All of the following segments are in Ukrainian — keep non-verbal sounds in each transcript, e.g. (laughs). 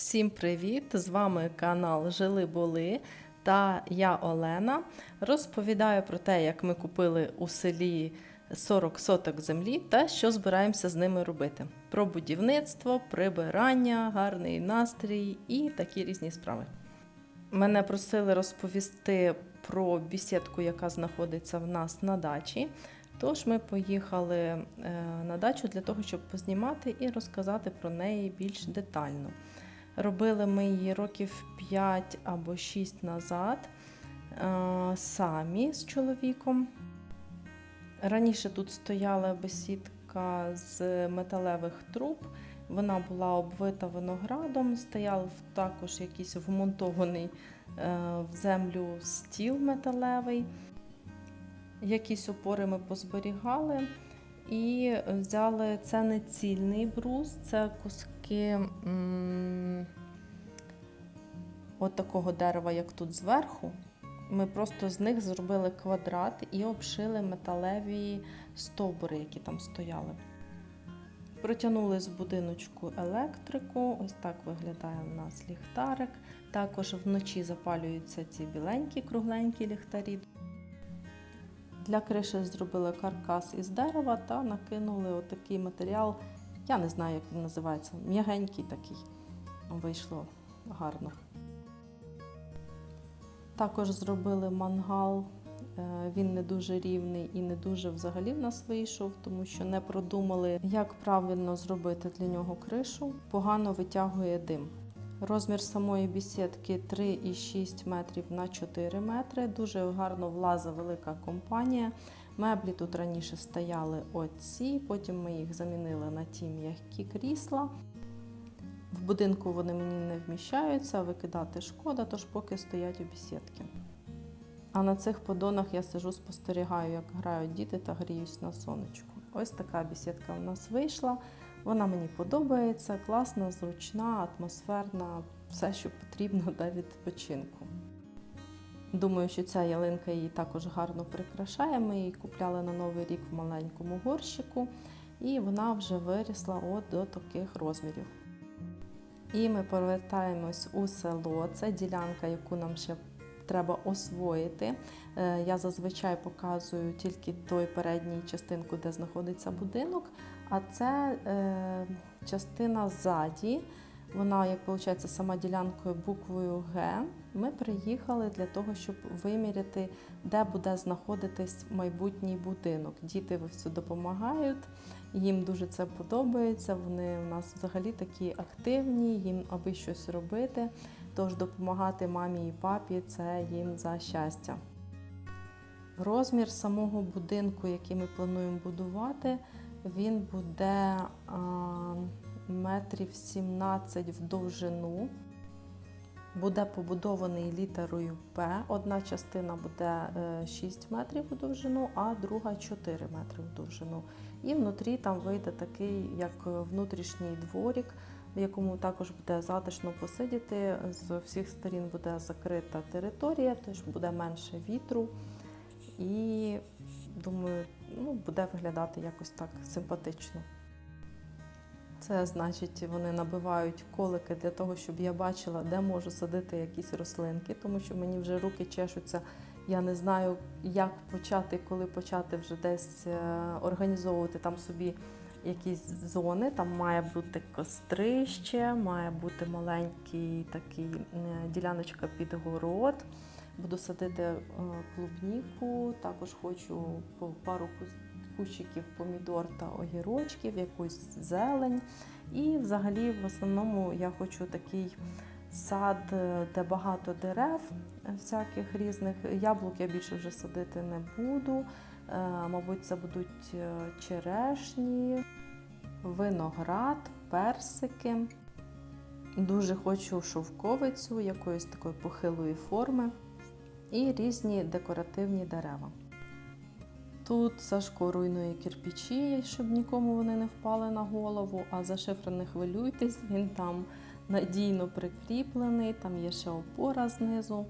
Всім привіт! З вами канал Жили Були та я Олена. Розповідаю про те, як ми купили у селі 40 соток землі та що збираємося з ними робити. Про будівництво, прибирання, гарний настрій і такі різні справи. Мене просили розповісти про бісідку, яка знаходиться в нас на дачі. Тож ми поїхали е, на дачу для того, щоб познімати і розказати про неї більш детально. Робили ми її років 5 або 6 назад е, самі з чоловіком. Раніше тут стояла бесідка з металевих труб. Вона була обвита виноградом, стояв також якийсь вмонтований е, в землю стіл металевий. Якісь опори ми позберігали і взяли це не цільний брус, це куски м, от такого дерева, як тут зверху. Ми просто з них зробили квадрат і обшили металеві стовбури, які там стояли. Протягнули з будиночку електрику. Ось так виглядає у нас ліхтарик. Також вночі запалюються ці біленькі кругленькі ліхтарі. Для криші зробили каркас із дерева та накинули отакий матеріал. Я не знаю, як він називається. М'ягенький такий. Вийшло гарно. Також зробили мангал. Е, Він не дуже рівний і не дуже взагалі в нас вийшов, тому що не продумали, як правильно зробити для нього кришу. Погано витягує дим. Розмір самої бісідки 3,6 метрів на 4 метри. Дуже гарно влазить велика компанія. Меблі тут раніше стояли оці, потім ми їх замінили на ті м'які крісла. В будинку вони мені не вміщаються, викидати шкода, тож поки стоять у бісідки. А на цих подонах я сижу, спостерігаю, як грають діти та гріюсь на сонечку. Ось така бісідка у нас вийшла. Вона мені подобається, класна, зручна, атмосферна, все, що потрібно (laughs) для відпочинку. Думаю, що ця ялинка її також гарно прикрашає. Ми її купляли на Новий рік в маленькому горщику, і вона вже вирісла от до таких розмірів. І ми повертаємось у село. Це ділянка, яку нам ще треба освоїти. Е, Я зазвичай показую тільки той передній частинку, де знаходиться будинок. А це е, частина ззаді. Вона, як виходить, сама ділянкою буквою Г. Ми приїхали для того, щоб виміряти, де буде знаходитись майбутній будинок. Діти все допомагають, їм дуже це подобається. Вони у нас взагалі такі активні, їм аби щось робити. Тож допомагати мамі і папі це їм за щастя. Розмір самого будинку, який ми плануємо будувати, він буде а, метрів 17 в довжину. Буде побудований літерою П. Одна частина буде 6 метрів у довжину, а друга 4 метри в довжину. І внутрі там вийде такий, як внутрішній дворік, в якому також буде затишно посидіти. З всіх сторін буде закрита територія, тож буде менше вітру. І думаю, ну, буде виглядати якось так симпатично. Це значить, вони набивають колики для того, щоб я бачила, де можу садити якісь рослинки, тому що мені вже руки чешуться. Я не знаю, як почати, коли почати вже десь е, організовувати там собі якісь зони. Там має бути кострище, має бути маленький такий е, діляночка під город. Буду садити е, клубніку, також хочу пару кущиків помідор та огірочків, якусь зелень. І взагалі, в основному, я хочу такий сад, е, де багато дерев всяких різних. Яблук я більше вже садити не буду. Е, Мабуть, це будуть е, черешні, виноград, персики. Дуже хочу шовковицю якоїсь такої похилої форми і різні декоративні дерева. Тут Сашко руйнує кирпичі, щоб нікому вони не впали на голову, а за шифр не хвилюйтесь, він там надійно прикріплений, там є ще опора знизу.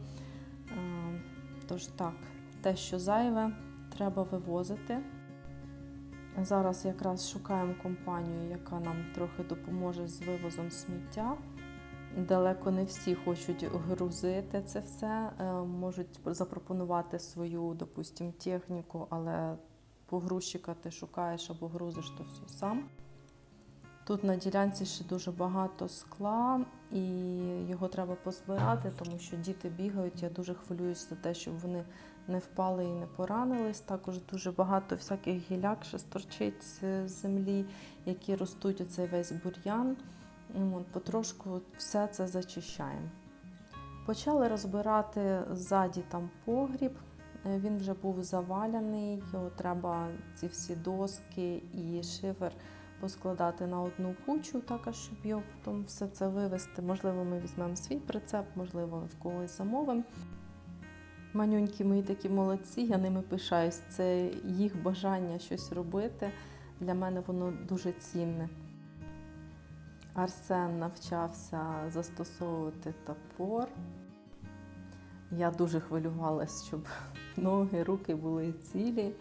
Е, Тож так, те, що зайве, треба вивозити. Зараз якраз шукаємо компанію, яка нам трохи допоможе з вивозом сміття. Далеко не всі хочуть грузити це все, е, можуть запропонувати свою, допустим, техніку, але погрузчика ти шукаєш або грузиш то все сам. Тут на ділянці ще дуже багато скла, і його треба позбирати, тому що діти бігають. Я дуже хвилююсь за те, щоб вони не впали і не поранились. Також дуже багато всяких гіляк ще сторчить з землі, які ростуть оцей весь бур'ян. От, потрошку все це зачищаємо. Почали розбирати ззаді там погріб. Е, Він вже був заваляний, його треба ці всі доски і шифер поскладати на одну кучу, також, щоб його потім все це вивезти. Можливо, ми візьмемо свій прицеп, можливо, в когось замовимо. Манюнькі мої такі молодці, я ними пишаюсь. Це їх бажання щось робити. Для мене воно дуже цінне. Арсен навчався застосовувати топор. Я дуже хвилювалася, щоб (laughs) ноги, руки були цілі,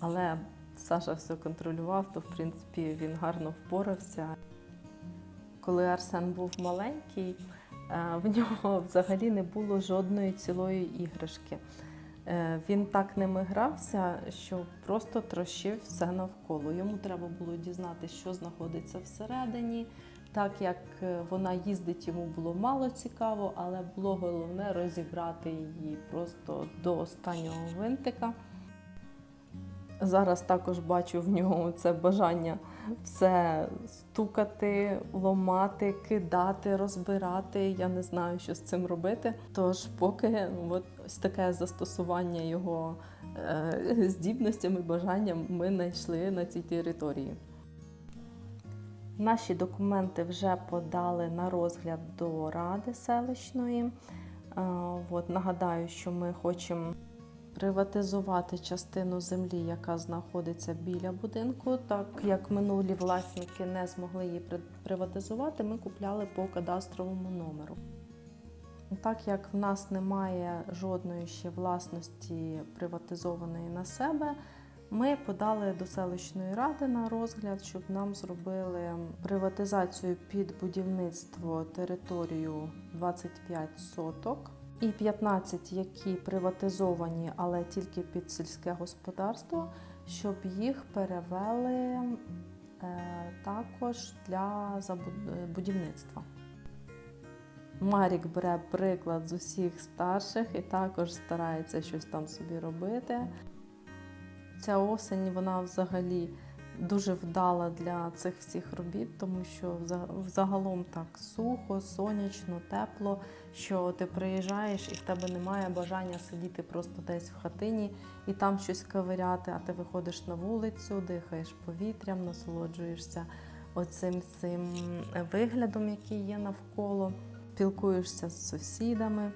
але Саша все контролював, то в принципі він гарно впорався. Коли Арсен був маленький, е, в нього взагалі не було жодної цілої іграшки. Е, Він так ними грався, що просто трощив все навколо. Йому треба було дізнатися, що знаходиться всередині. Так як е, вона їздить, йому було мало цікаво, але було головне розібрати її просто до останнього гвинтика. Зараз також бачу в нього це бажання все стукати, ломати, кидати, розбирати. Я не знаю, що з цим робити. Тож, поки ну, от ось таке застосування його е, (laughs) здібностями, бажанням ми знайшли на цій території. Наші документи вже подали на розгляд до ради селищної. Е, От, нагадаю, що ми хочемо приватизувати частину землі, яка знаходиться біля будинку. Так як минулі власники не змогли її при- приватизувати, ми купляли по кадастровому номеру. Так як в нас немає жодної ще власності приватизованої на себе, ми подали до селищної ради на розгляд, щоб нам зробили приватизацію під будівництво територію 25 соток і 15, які приватизовані, але тільки під сільське господарство, щоб їх перевели е, також для будівництва. Марік бере приклад з усіх старших і також старається щось там собі робити. Ця осень вона взагалі дуже вдала для цих всіх робіт, тому що взагалом так сухо, сонячно, тепло, що ти приїжджаєш і в тебе немає бажання сидіти просто десь в хатині і там щось ковиряти, а ти виходиш на вулицю, дихаєш повітрям, насолоджуєшся оцим цим виглядом, який є навколо, спілкуєшся з сусідами.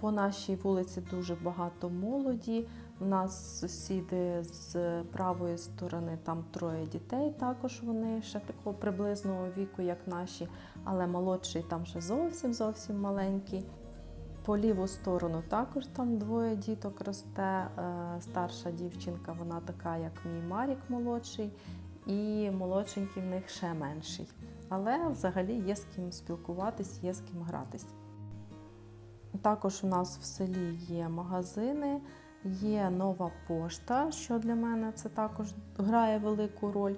По нашій вулиці дуже багато молоді. У нас сусіди з правої сторони, там троє дітей, також вони ще такого приблизного віку, як наші, але молодший там ще зовсім зовсім маленький. По ліву сторону також там двоє діток росте. Е, Старша дівчинка, вона така, як мій Марік молодший, і молодшенький в них ще менший. Але взагалі є з ким спілкуватись, є з ким гратись. Також у нас в селі є магазини, є нова пошта, що для мене це також грає велику роль.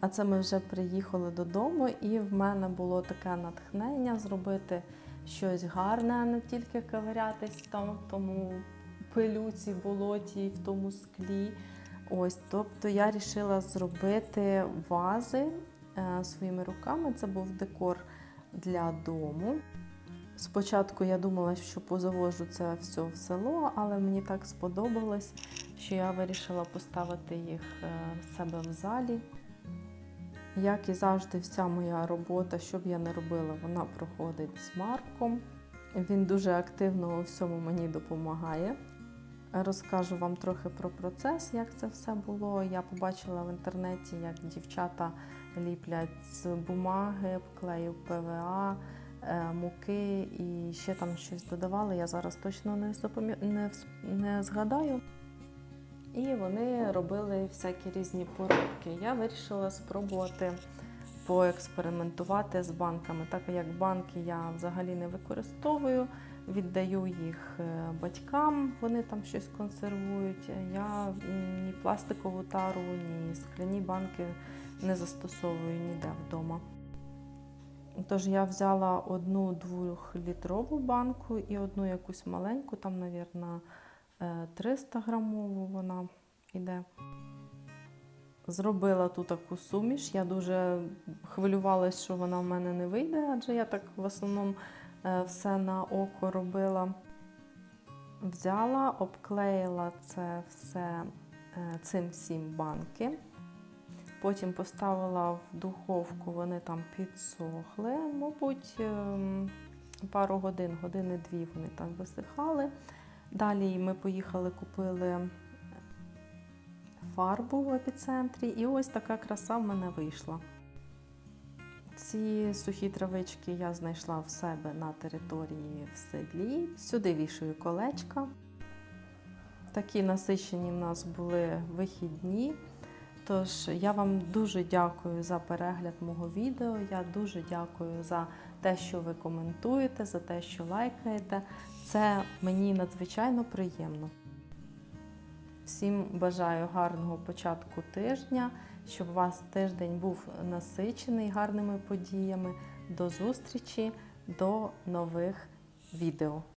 А це ми вже приїхали додому, і в мене було таке натхнення зробити щось гарне, а не тільки ковирятись там в тому пилюці, болоті, в тому склі. Ось, тобто я вирішила зробити вази е, своїми руками. Це був декор для дому. Спочатку я думала, що позавожу це все в село, але мені так сподобалось, що я вирішила поставити їх е, в себе в залі. Як і завжди, вся моя робота, що б я не робила, вона проходить з Марком. Він дуже активно у всьому мені допомагає. Розкажу вам трохи про процес, як це все було. Я побачила в інтернеті, як дівчата ліплять з бумаги, клею ПВА, муки і ще там щось додавали. Я зараз точно не, запам'я- не, не згадаю. І вони робили всякі різні поробки. Я вирішила спробувати поекспериментувати з банками. Так як банки я взагалі не використовую, віддаю їх е, батькам, вони там щось консервують. Я ні пластикову тару, ні скляні банки не застосовую ніде вдома. Тож я взяла одну двохлітрову банку і одну якусь маленьку, там, мабуть, 300 грамову вона йде. Зробила ту таку суміш. Я дуже хвилювалася, що вона в мене не вийде, адже я так в основному е, все на око робила. Взяла, обклеїла це все е, цим всім банки. Потім поставила в духовку, вони там підсохли, мабуть, ем, пару годин, години-дві вони там висихали. Далі ми поїхали, купили фарбу в епіцентрі, і ось така краса в мене вийшла. Ці сухі травички я знайшла в себе на території в селі. Сюди вішаю колечка. Такі насичені в нас були вихідні. Тож я вам дуже дякую за перегляд мого відео. Я дуже дякую за те, що ви коментуєте, за те, що лайкаєте. Це мені надзвичайно приємно. Всім бажаю гарного початку тижня, щоб у вас тиждень був насичений гарними подіями. До зустрічі, до нових відео.